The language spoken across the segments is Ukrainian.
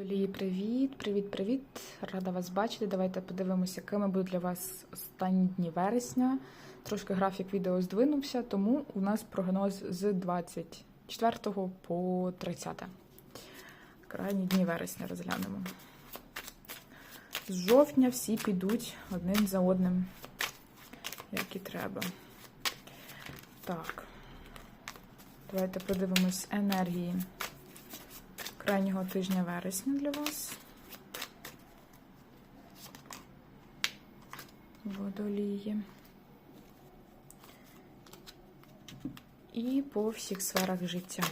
Долії, привіт, привіт, привіт. Рада вас бачити. Давайте подивимося, якими будуть для вас останні дні вересня. Трошки графік відео здвинувся, тому у нас прогноз з 24 по 30. Крайні дні вересня розглянемо. З жовтня всі підуть одним за одним, як і треба. Так, давайте подивимось енергії крайнього тижня вересня для вас. Водолії. І по всіх сферах життя.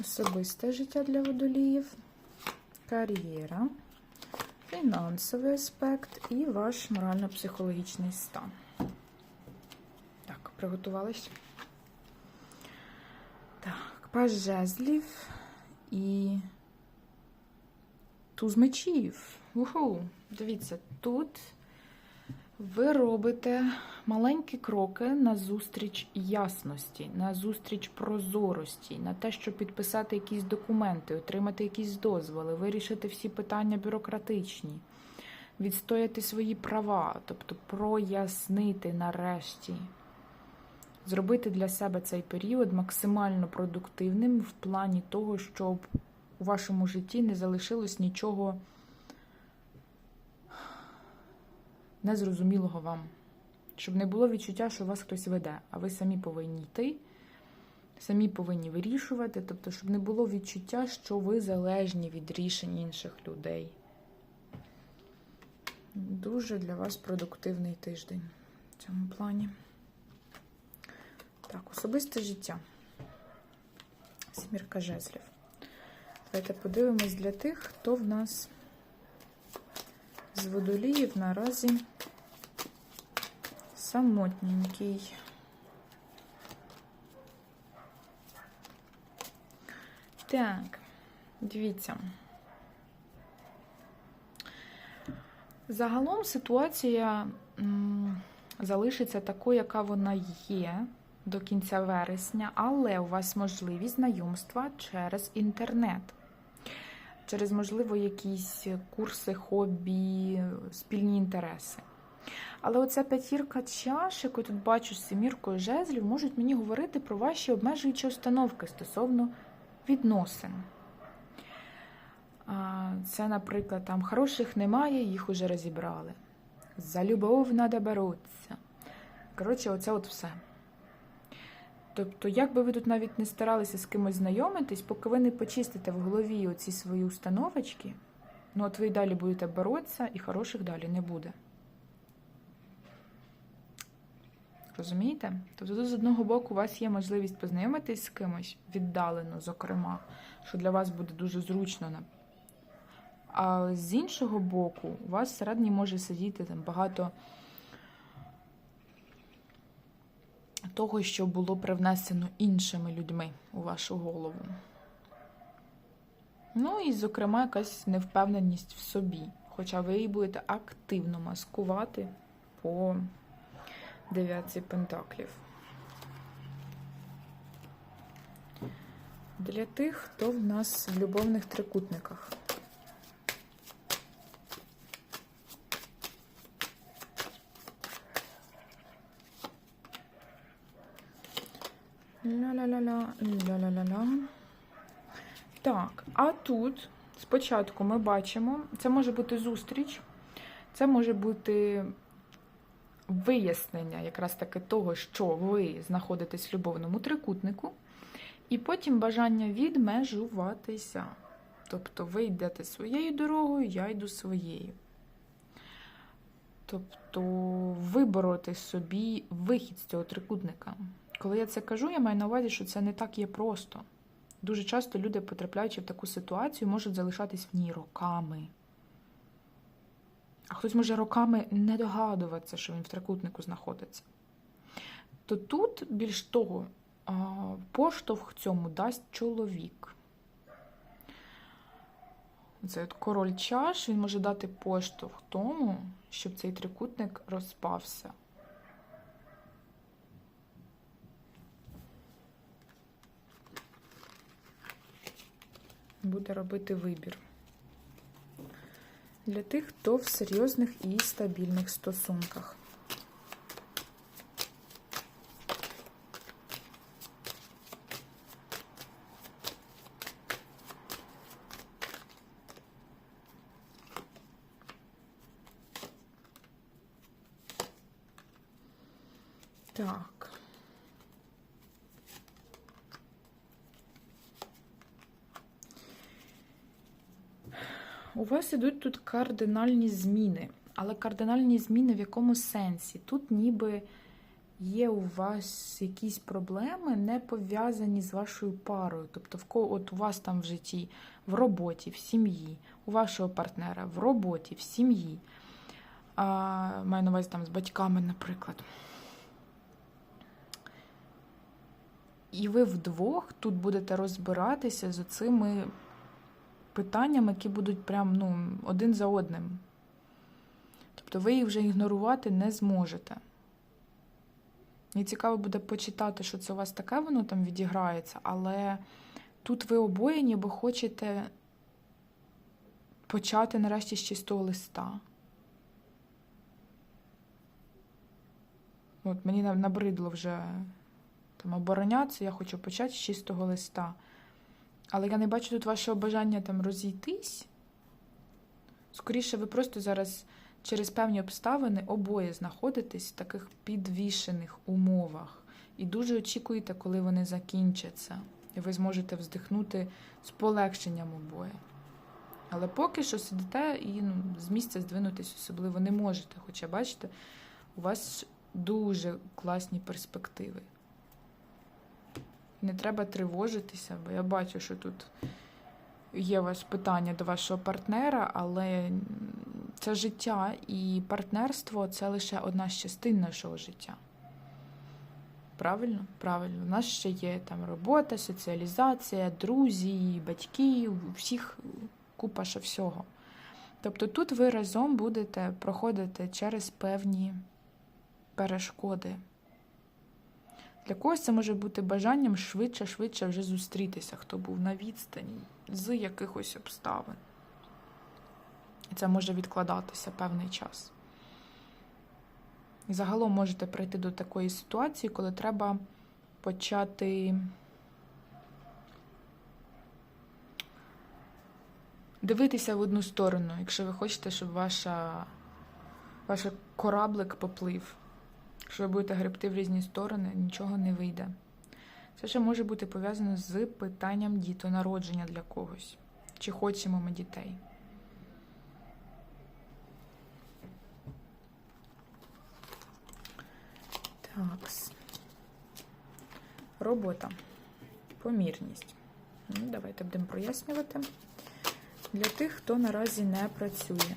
Особисте життя для водоліїв, кар'єра фінансовий аспект і ваш морально-психологічний стан. Так, приготувались. Так, паж жезлів і туз мечів. Уху! Дивіться, тут ви робите маленькі кроки на зустріч ясності, на зустріч прозорості, на те, щоб підписати якісь документи, отримати якісь дозволи, вирішити всі питання бюрократичні, відстояти свої права, тобто прояснити нарешті, зробити для себе цей період максимально продуктивним в плані того, щоб у вашому житті не залишилось нічого незрозумілого вам. Щоб не було відчуття, що вас хтось веде, а ви самі повинні йти, самі повинні вирішувати, тобто, щоб не було відчуття, що ви залежні від рішень інших людей. Дуже для вас продуктивний тиждень в цьому плані. Так, особисте життя. Смірка жезлів. Давайте подивимось для тих, хто в нас з водоліїв наразі самотненький. Так, дивіться. Загалом ситуація залишиться такою, яка вона є до кінця вересня, але у вас можливість знайомства через інтернет через, можливо, якісь курси, хобі, спільні інтереси. Але оця п'ятірка чаш, яку тут бачу з семіркою жезлів, можуть мені говорити про ваші обмежуючі установки стосовно відносин. Це, наприклад, там хороших немає, їх уже розібрали. За любов надо боротися. Коротше, оце от все. Тобто, як би ви тут навіть не старалися з кимось знайомитись, поки ви не почистите в голові оці свої установочки, ну от ви й далі будете боротися, і хороших далі не буде. Розумієте? Тобто, з одного боку у вас є можливість познайомитись з кимось віддалено, зокрема, що для вас буде дуже зручно. А з іншого боку, у вас всередині може сидіти там багато. Того, що було привнесено іншими людьми у вашу голову. Ну і, зокрема, якась невпевненість в собі. Хоча ви її будете активно маскувати по дев'ятці пентаклів. Для тих, хто в нас в любовних трикутниках. Ля-ля-ля-ля, ля-ля-ля-ля. Так, а тут спочатку ми бачимо, це може бути зустріч, це може бути вияснення якраз таки того, що ви знаходитесь в любовному трикутнику, і потім бажання відмежуватися. Тобто ви йдете своєю дорогою, я йду своєю. Тобто вибороти собі вихід з цього трикутника. Коли я це кажу, я маю на увазі, що це не так є просто. Дуже часто люди, потрапляючи в таку ситуацію, можуть залишатись в ній роками. А хтось може роками не догадуватися, що він в трикутнику знаходиться. То тут, більш того, поштовх цьому дасть чоловік. Це от король чаш, він може дати поштовх тому, щоб цей трикутник розпався. Буде робити вибір. Для тих, хто в серйозних і стабільних стосунках. Так. У вас ідуть тут кардинальні зміни. Але кардинальні зміни в якому сенсі? Тут ніби є у вас якісь проблеми, не пов'язані з вашою парою. Тобто, в кого от у вас там в житті, в роботі, в сім'ї, у вашого партнера, в роботі, в сім'ї. Маю на увазі там з батьками, наприклад. І ви вдвох тут будете розбиратися з цими питаннями, які будуть прям ну, один за одним. Тобто ви їх вже ігнорувати не зможете. Мені цікаво буде почитати, що це у вас таке, воно там відіграється, але тут ви обоє ніби хочете почати нарешті з чистого листа. От мені набридло вже там оборонятися, я хочу почати з чистого листа. Але я не бачу тут вашого бажання там розійтись. Скоріше, ви просто зараз через певні обставини обоє знаходитесь в таких підвішених умовах. І дуже очікуєте, коли вони закінчаться. І ви зможете вздихнути з полегшенням обоє. Але поки що сидите і ну, з місця здвинутись особливо не можете. Хоча, бачите, у вас дуже класні перспективи. Не треба тривожитися, бо я бачу, що тут є у вас питання до вашого партнера, але це життя і партнерство це лише одна з частин нашого життя. Правильно? Правильно. У нас ще є там робота, соціалізація, друзі, батьки, всіх купа ще всього. Тобто тут ви разом будете проходити через певні перешкоди. Для когось це може бути бажанням швидше-швидше вже зустрітися, хто був на відстані з якихось обставин. І це може відкладатися певний час. І загалом можете прийти до такої ситуації, коли треба почати дивитися в одну сторону, якщо ви хочете, щоб ваша, ваш кораблик поплив. Якщо ви будете гребти в різні сторони, нічого не вийде. Це ще може бути пов'язано з питанням дітонародження для когось. Чи хочемо ми дітей? Так. Робота. Помірність. Ну, Давайте будемо прояснювати. Для тих, хто наразі не працює.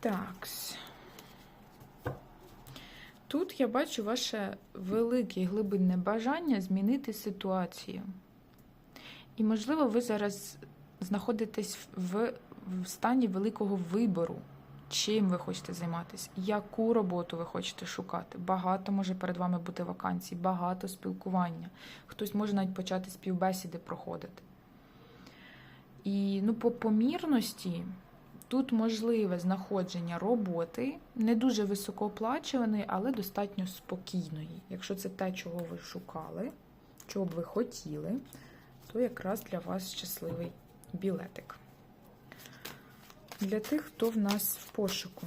Так. Тут я бачу ваше велике глибинне бажання змінити ситуацію. І, можливо, ви зараз знаходитесь в, в стані великого вибору, чим ви хочете займатися, яку роботу ви хочете шукати. Багато може перед вами бути вакансій, багато спілкування. Хтось може навіть почати співбесіди проходити. І ну, по помірності. Тут можливе знаходження роботи, не дуже високооплачуваної, але достатньо спокійної. Якщо це те, чого ви шукали, чого б ви хотіли, то якраз для вас щасливий білетик. Для тих, хто в нас в пошуку.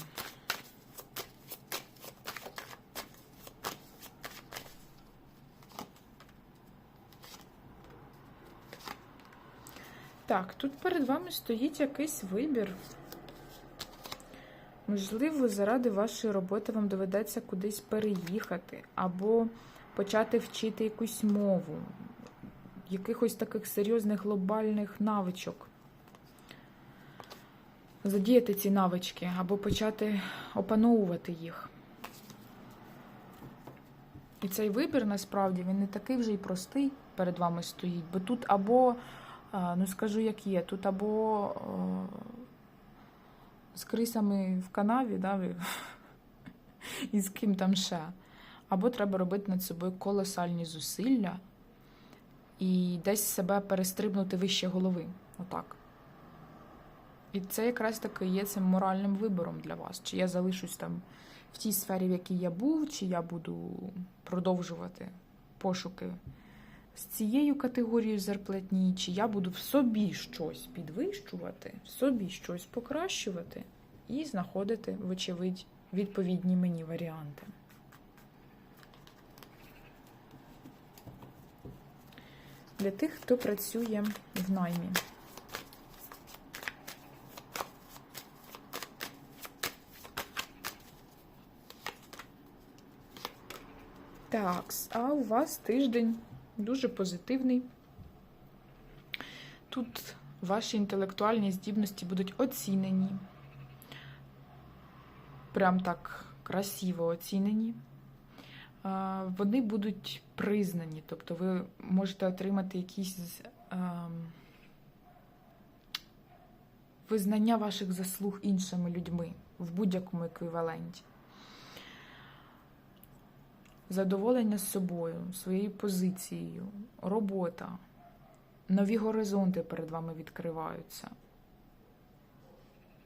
Так, тут перед вами стоїть якийсь вибір. Можливо, заради вашої роботи вам доведеться кудись переїхати, або почати вчити якусь мову, якихось таких серйозних глобальних навичок. задіяти ці навички або почати опановувати їх. І цей вибір насправді він не такий вже й простий перед вами стоїть, бо тут або, ну скажу як є, тут або о, з крисами в канаві, да, і з ким там ще. Або треба робити над собою колосальні зусилля і десь себе перестрибнути вище голови. Отак. І це якраз таки є цим моральним вибором для вас. Чи я залишусь там в тій сфері, в якій я був, чи я буду продовжувати пошуки з цією категорією зарплатні, чи я буду в собі щось підвищувати, в собі щось покращувати і знаходити, вочевидь, відповідні мені варіанти. Для тих, хто працює в наймі. Так, а у вас тиждень дуже позитивний. Тут ваші інтелектуальні здібності будуть оцінені. Прям так красиво оцінені. Вони будуть признані, тобто ви можете отримати якісь ем, визнання ваших заслуг іншими людьми в будь-якому еквіваленті задоволення з собою, своєю позицією, робота, нові горизонти перед вами відкриваються.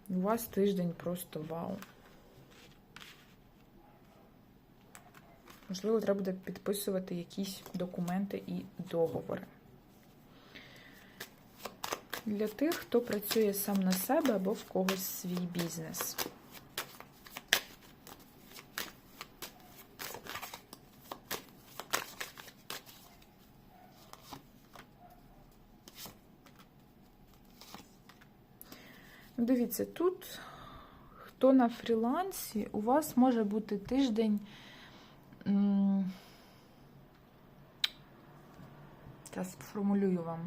У вас тиждень просто вау. Можливо, треба буде підписувати якісь документи і договори. Для тих, хто працює сам на себе або в когось свій бізнес. Дивіться, тут хто на фрілансі, у вас може бути тиждень. Зараз сформулюю вам.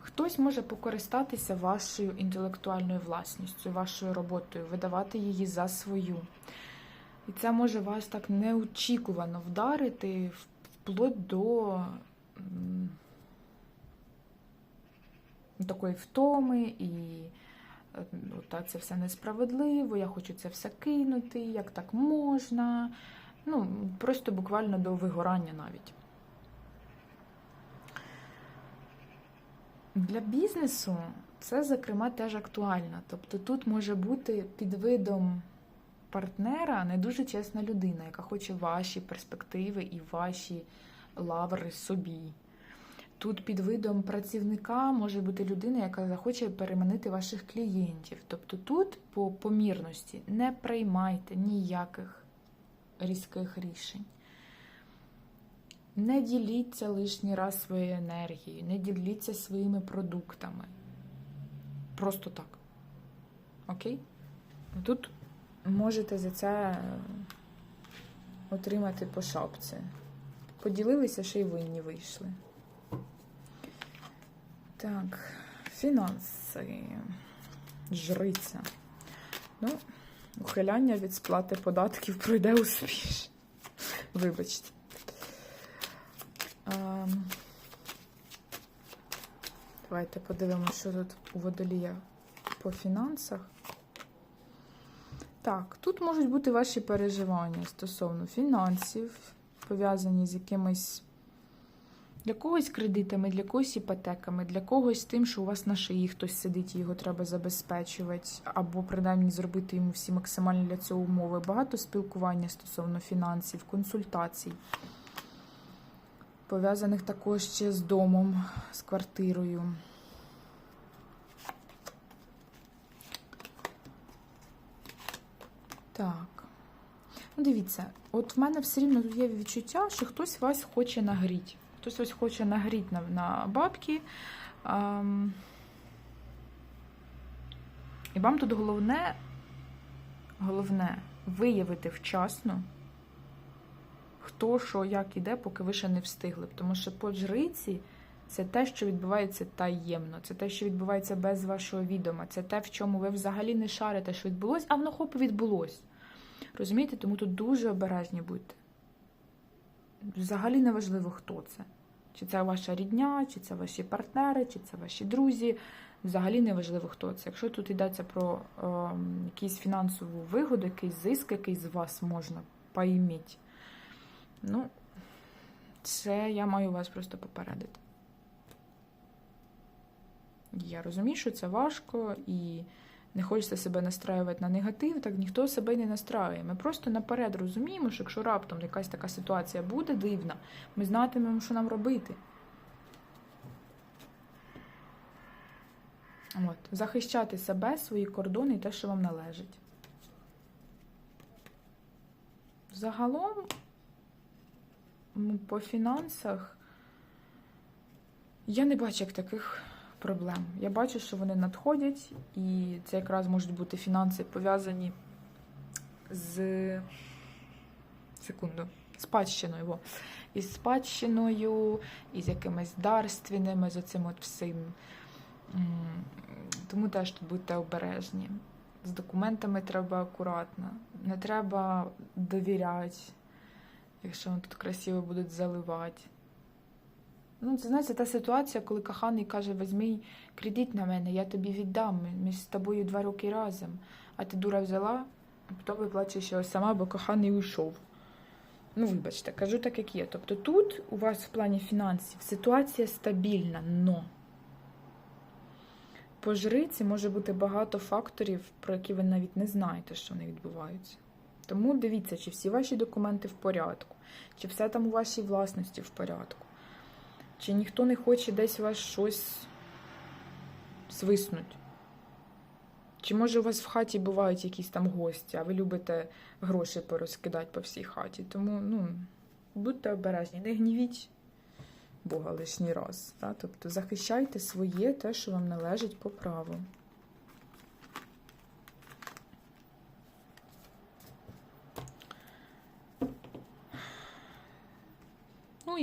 Хтось може покористатися вашою інтелектуальною власністю, вашою роботою, видавати її за свою. І це може вас так неочікувано вдарити вплоть до такої втоми і е, ну, та це все несправедливо, я хочу це все кинути, як так можна. Ну, просто буквально до вигорання навіть. Для бізнесу це, зокрема, теж актуально. Тобто тут може бути під видом партнера не дуже чесна людина, яка хоче ваші перспективи і ваші лаври собі. Тут під видом працівника може бути людина, яка захоче переманити ваших клієнтів. Тобто тут по помірності не приймайте ніяких різких рішень. Не діліться лишній раз своєю енергією, не діліться своїми продуктами. Просто так. Окей? Тут можете за це е, отримати по шапці. Поділилися, ще й винні вийшли. Так, фінанси. Жриця. Ну, ухиляння від сплати податків пройде успішно. Вибачте. Ем, Давайте подивимося, що тут у водолія по фінансах. Так, тут можуть бути ваші переживання стосовно фінансів, пов'язані з якимись для когось кредитами, для когось іпотеками, для когось тим, що у вас на шиї хтось сидить його треба забезпечувати, або принаймні зробити йому всі максимальні для цього умови. Багато спілкування стосовно фінансів, консультацій, пов'язаних також ще з домом, з квартирою. Так. Ну, дивіться, от в мене все рівно є відчуття, що хтось вас хоче нагріти. Хтось ось хоче нагріти на, на бабки. Ем, і вам тут головне, головне виявити вчасно, хто що, як іде, поки ви ще не встигли. Тому що по жриці Це те, що відбувається таємно, це те, що відбувається без вашого відома, це те, в чому ви взагалі не шарите, що відбулось, а воно хоп відбулось. Розумієте? Тому тут дуже обережні будьте. Взагалі не важливо, хто це. Чи це ваша рідня, чи це ваші партнери, чи це ваші друзі. Взагалі не важливо, хто це. Якщо тут йдеться про е, якусь фінансову вигоду, якийсь зиск, який з вас можна поіміти, ну, це я маю вас просто попередити. Я розумію, що це важко і не хочеться себе настраювати на негатив, так ніхто себе не настраює. Ми просто наперед розуміємо, що якщо раптом якась така ситуація буде дивна, ми знатимемо, що нам робити. От, захищати себе, свої кордони і те, що вам належить. Загалом, по фінансах, я не бачу як таких проблем. Я бачу, що вони надходять, і це якраз можуть бути фінанси пов'язані з секунду, спадщиною. Во. Із спадщиною, із якимись дарственними, з оцим от всім. Тому теж тут будьте обережні. З документами треба акуратно. Не треба довіряти, якщо вони тут красиво будуть заливати. Ну, це знаєте, та ситуація, коли коханий каже, візьми кредит на мене, я тобі віддам. Ми з тобою два роки разом. А ти дура взяла, а потім виплачуєш його сама, бо коханий уйшов. Ну, вибачте, кажу так, як є. Тобто тут у вас в плані фінансів ситуація стабільна, но по жриці може бути багато факторів, про які ви навіть не знаєте, що вони відбуваються. Тому дивіться, чи всі ваші документи в порядку, чи все там у вашій власності в порядку, чи ніхто не хоче десь у вас щось свиснуть. Чи може у вас в хаті бувають якісь там гості, а ви любите гроші порозкидати по всій хаті. Тому, ну, будьте обережні, не гнівіть Бога лишній раз. Да? Тобто захищайте своє, те, що вам належить по праву.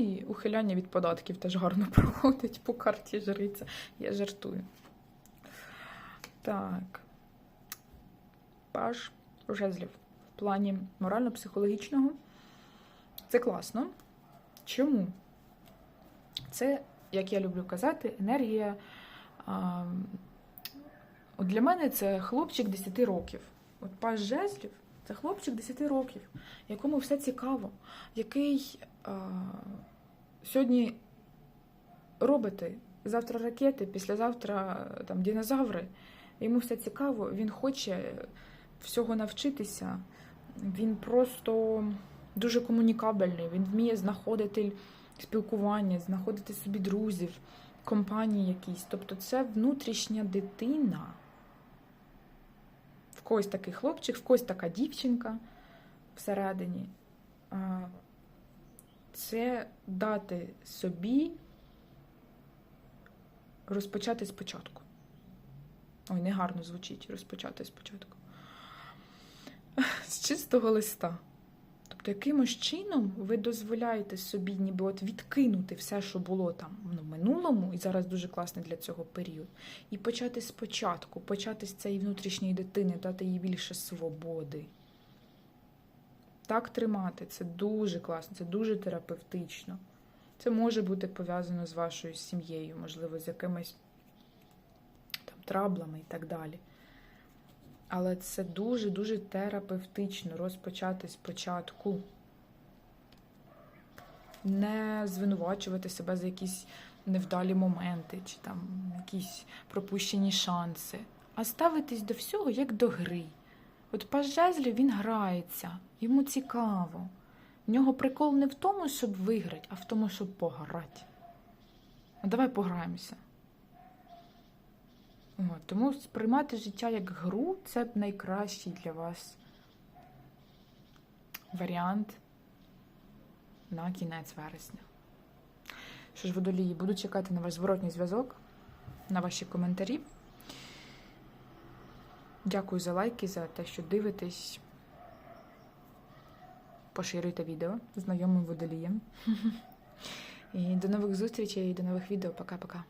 І ухиляння від податків теж гарно проходить по карті жриця. Я жартую. Так. Паш жезлів. В плані морально-психологічного. Це класно. Чому? Це, як я люблю казати, енергія. А, от для мене це хлопчик 10 років. От паш жезлів це хлопчик 10 років, якому все цікаво, який а, сьогодні робити завтра ракети, післязавтра там динозаври. Йому все цікаво, він хоче всього навчитися. Він просто дуже комунікабельний, він вміє знаходити спілкування, знаходити собі друзів, компанії якісь. Тобто це внутрішня дитина. В когось такий хлопчик, в когось така дівчинка всередині. Це дати собі розпочати спочатку. Ой, негарно звучить розпочати спочатку. З чистого листа. Тобто, якимось чином ви дозволяєте собі ніби от відкинути все, що було там в минулому, і зараз дуже класний для цього період, і почати спочатку, почати з цієї внутрішньої дитини, дати їй більше свободи. Так тримати це дуже класно, це дуже терапевтично. Це може бути пов'язано з вашою сім'єю, можливо, з якимись там траблами і так далі. Але це дуже-дуже терапевтично розпочати спочатку. Не звинувачувати себе за якісь невдалі моменти чи там якісь пропущені шанси, а ставитись до всього як до гри. От паж жезлів він грається, йому цікаво. В нього прикол не в тому, щоб виграти, а в тому, щоб пограти. А давай пограємося. От, тому сприймати життя як гру це найкращий для вас варіант на кінець вересня. Що ж, водолії, буду чекати на ваш зворотній зв'язок, на ваші коментарі. Дякую за лайки, за те, що дивитесь. Поширюйте відео знайомим водоліям. І до нових зустрічей, і до нових відео. Пока-пока.